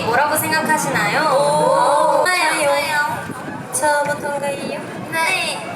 혹시 뭐라고 생각하시나요? 오. 어, 좋아요. 좋아요. 저부터인가요? 네. 네,